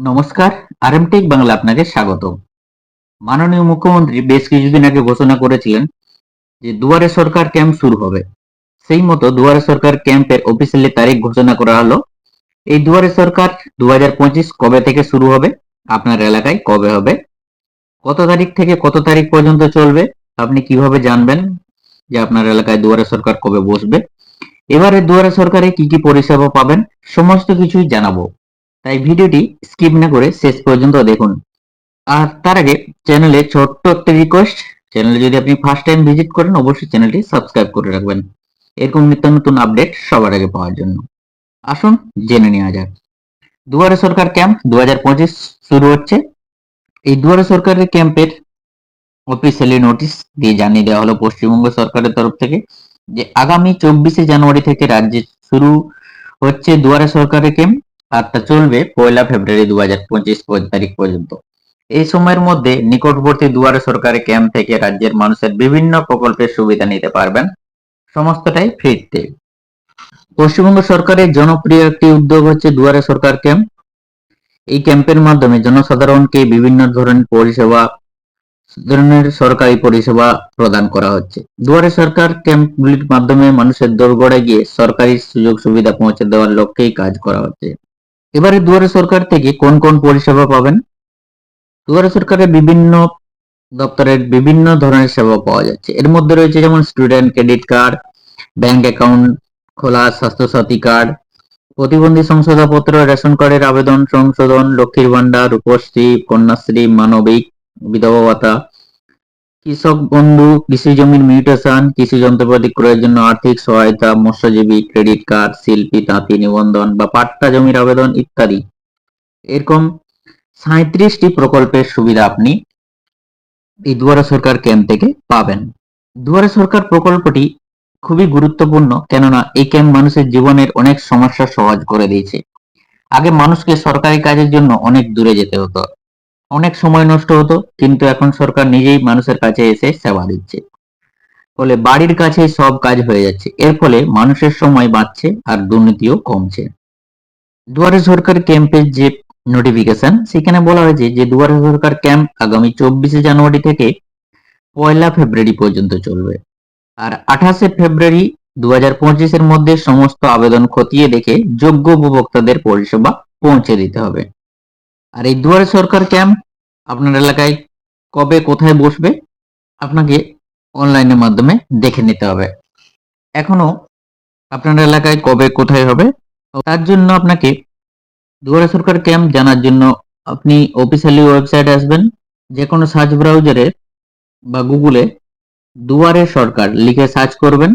নমস্কার আরএমটেক বাংলা আপনাকে স্বাগত মাননীয় মুখ্যমন্ত্রী বেশ কিছুদিন আগে ঘোষণা করেছিলেন যে দুয়ারে সরকার ক্যাম্প শুরু হবে। সেই মতো দুয়ারে সরকার ক্যাম্পের অফিসিয়ালি তারিখ ঘোষণা করা হলো। এই দুয়ারে সরকার দু হাজার পঁচিশ কবে থেকে শুরু হবে? আপনার এলাকায় কবে হবে? কত তারিখ থেকে কত তারিখ পর্যন্ত চলবে? আপনি কীভাবে জানবেন যে আপনার এলাকায় দুয়ারে সরকার কবে বসবে? এবারে দুয়ারে সরকারে কি কি পরিষেবা পাবেন? সমস্ত কিছুই জানাব। তাই ভিডিওটি স্কিপ না করে শেষ পর্যন্ত দেখুন। আর তার আগে চ্যানেলে ছোট্ট একটা রিকোয়েস্ট চ্যানেলে যদি আপনি ফার্স্ট টাইম ভিজিট করেন, অবশ্যই চ্যানেলটি সাবস্ক্রাইব করে রাখবেন। এরকম নিত্য নতুন আপডেট সবার আগে পাওয়ার জন্য। আসুন জেনে নেওয়া যাক। দুয়ারে সরকার ক্যাম্প দু হাজার পঁচিশ শুরু হচ্ছে। এই দুয়ারে সরকারের ক্যাম্পের অফিসিয়ালি নোটিশ দিয়ে জানিয়ে দেওয়া হলো পশ্চিমবঙ্গ সরকারের তরফ থেকে যে আগামী চব্বিশে জানুয়ারি থেকে রাজ্যে শুরু হচ্ছে দুয়ারে সরকারের ক্যাম্প আর তা চলবে পয়লা ফেব্রুয়ারি দু হাজার পঁচিশ তারিখ পর্যন্ত। এই সময়ের মধ্যে নিকটবর্তী দুয়ারে সরকারি ক্যাম্প থেকে রাজ্যের মানুষের বিভিন্ন প্রকল্পের সুবিধা নিতে পারবেন। সমস্তটাই ফ্রিতে। পশ্চিমবঙ্গ সরকারের জনপ্রিয় একটি উদ্যোগ হচ্ছে দুয়ারে সরকার ক্যাম্প। এই ক্যাম্পের মাধ্যমে জনসাধারণকে বিভিন্ন ধরনের পরিষেবা, ধরনের সরকারি পরিষেবা প্রদান করা হচ্ছে। দুয়ারে সরকার ক্যাম্পগুলির মাধ্যমে মানুষের দোরগড়ে গিয়ে সরকারি সুযোগ সুবিধা পৌঁছে দেওয়ার লক্ষ্যেই কাজ করা হচ্ছে। এবারে দুয়ারে সরকার থেকে কোন কোন পরিষেবা পাবেন? দুয়ারে সরকারের বিভিন্ন দপ্তরের বিভিন্ন ধরনের সেবা পাওয়া যাচ্ছে। এর মধ্যে রয়েছে যেমন student credit card bank account খোলা স্বাস্থ্যসাথী কার্ড প্রতিবন্ধী সংশোধনপত্র রেশন কার্ডের আবেদন, সংশোধন, লক্ষ্মীর ভান্ডার রূপশ্রী, কন্যাশ্রী, মানবিক, বিধবা ভাতা কৃষক বন্ধু, কৃষি জমির মিউটেশন, কৃষি যন্ত্রপাতি ক্রয়ের জন্য আর্থিক সহায়তা, মৎস্যজীবী, ক্রেডিট কার্ড, শিল্পী, তাঁতি নিবন্ধন বা পাট্টা জমির আবেদন ইত্যাদি। এরকম সাঁত্রিশটি প্রকল্পের সুবিধা আপনি এই দুয়ারা সরকার ক্যাম্প থেকে পাবেন। দুয়ারা সরকার প্রকল্পটি খুবই গুরুত্বপূর্ণ কেননা এই ক্যাম্প মানুষের জীবনের অনেক সমস্যা সহজ করে দিয়েছে। আগে মানুষকে সরকারি কাজের জন্য অনেক দূরে যেতে হতো। অনেক সময় নষ্ট হতো, কিন্তু এখন সরকার নিজেই মানুষের কাছে এসে সেবা দিচ্ছে। ফলে বাড়ির কাছে সব কাজ হয়ে যাচ্ছে। এর ফলে মানুষের সময় বাঁচছে আর দুর্নীতিও কমছে। দুয়ারে সরকার ক্যাম্পের যে নোটিফিকেশন সেখানে বলা হয়েছে যে দুয়ারে সরকার ক্যাম্প আগামী চব্বিশে জানুয়ারি থেকে পয়লা ফেব্রুয়ারি পর্যন্ত চলবে। আর আঠাশে ফেব্রুয়ারি দু হাজার পঁচিশের মধ্যে সমস্ত আবেদন খতিয়ে দেখে যোগ্য উপভোক্তাদের পরিষেবা পৌঁছে দিতে হবে। আর এই দুয়ারে সরকার ক্যাম্প আপনার এলাকায় কবে, কোথায় বসবে, আপনাকে অনলাইনের মাধ্যমে দেখে নিতে হবে। এখনও আপনার এলাকায় কবে, কোথায় হবে তার জন্য আপনাকে দুয়ারে সরকার ক্যাম্প জানার জন্য আপনি অফিসিয়ালি ওয়েবসাইটে আসবেন যে কোনো সার্চ ব্রাউজারে বা গুগলে দুয়ারে সরকার লিখে সার্চ করবেন।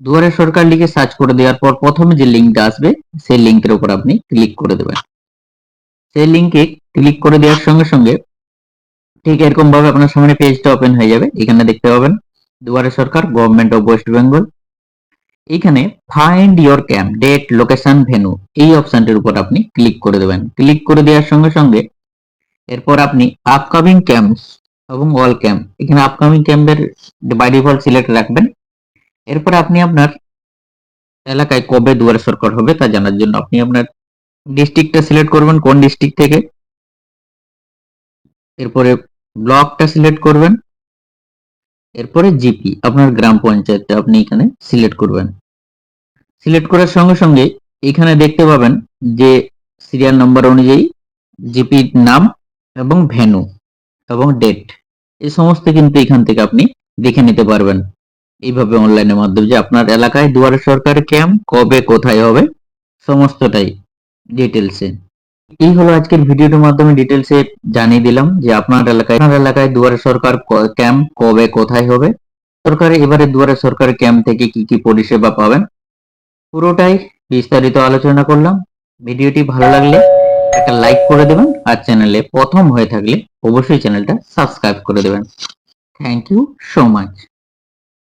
দুয়ারে সরকার লিখে সার্চ করে দেওয়ার পর প্রথমে যে লিঙ্কটা আসবে, সেই লিঙ্কের উপর আপনি ক্লিক করে দেবেন। সেই লিঙ্কে ক্লিক করে দেওয়ার সঙ্গে সঙ্গে ঠিক এরকম ভাবে আপনার সামনে পেজটা ওপেন হয়ে যাবে। এখানে দেখতে পাবেন, Duare Sarkar government of West Bengal এখানে find your camp date location venue এই অপশনটির উপর আপনি ক্লিক করে দেবেন। ক্লিক করে দেওয়ার সঙ্গে সঙ্গে এরপর আপনি আপকামিং ক্যাম্পস এবং অল ক্যাম্প এখানে আপকামিং ক্যাম্পের বাই ডিফল্ট সিলেক্ট রাখবেন। এরপর আপনি আপনার এলাকায় কবে দুয়ারে সরকার হবে তা জানার জন্য আপনি আপনার ডিস্ট্রিক্টটা সিলেক্ট করবেন, কোন ডিস্ট্রিক্ট থেকে? এরপরে ব্লকটা সিলেক্ট করবেন। এরপরে জিপি আপনার গ্রাম পঞ্চায়েতটা আপনি এখানে সিলেক্ট করবেন। সিলেক্ট করার সঙ্গে সঙ্গে এখানে দেখতে পাবেন যে সিরিয়াল নাম্বার অনুযায়ী জিপির নাম এবং ভেনু এবং ডেট এই সমস্ত কিন্তু এখান থেকে আপনি দেখে নিতে পারবেন। এইভাবে অনলাইনের মাধ্যমে যে আপনার এলাকায় দুয়ারে সরকার ক্যাম্প কবে কোথায় হবে, সমস্তটাই। ডিটেলসে এই হলো আজকের ভিডিওটির মাধ্যমে ডিটেলসে জানিয়ে দিলাম যে আপনার এলাকায় আপনার এলাকায় দুয়ারে সরকার ক্যাম্প কবে, কোথায় হবে? সরকার এবারে দুয়ারে সরকার ক্যাম্প থেকে কি কি পরিষেবা পাবেন? পুরোটাই বিস্তারিত আলোচনা করলাম। ভিডিওটি ভালো লাগলে একটা লাইক করে দেবেন আর চ্যানেলে প্রথম হয়ে থাকলে অবশ্যই চ্যানেলটা সাবস্ক্রাইব করে দেবেন। Thank you so much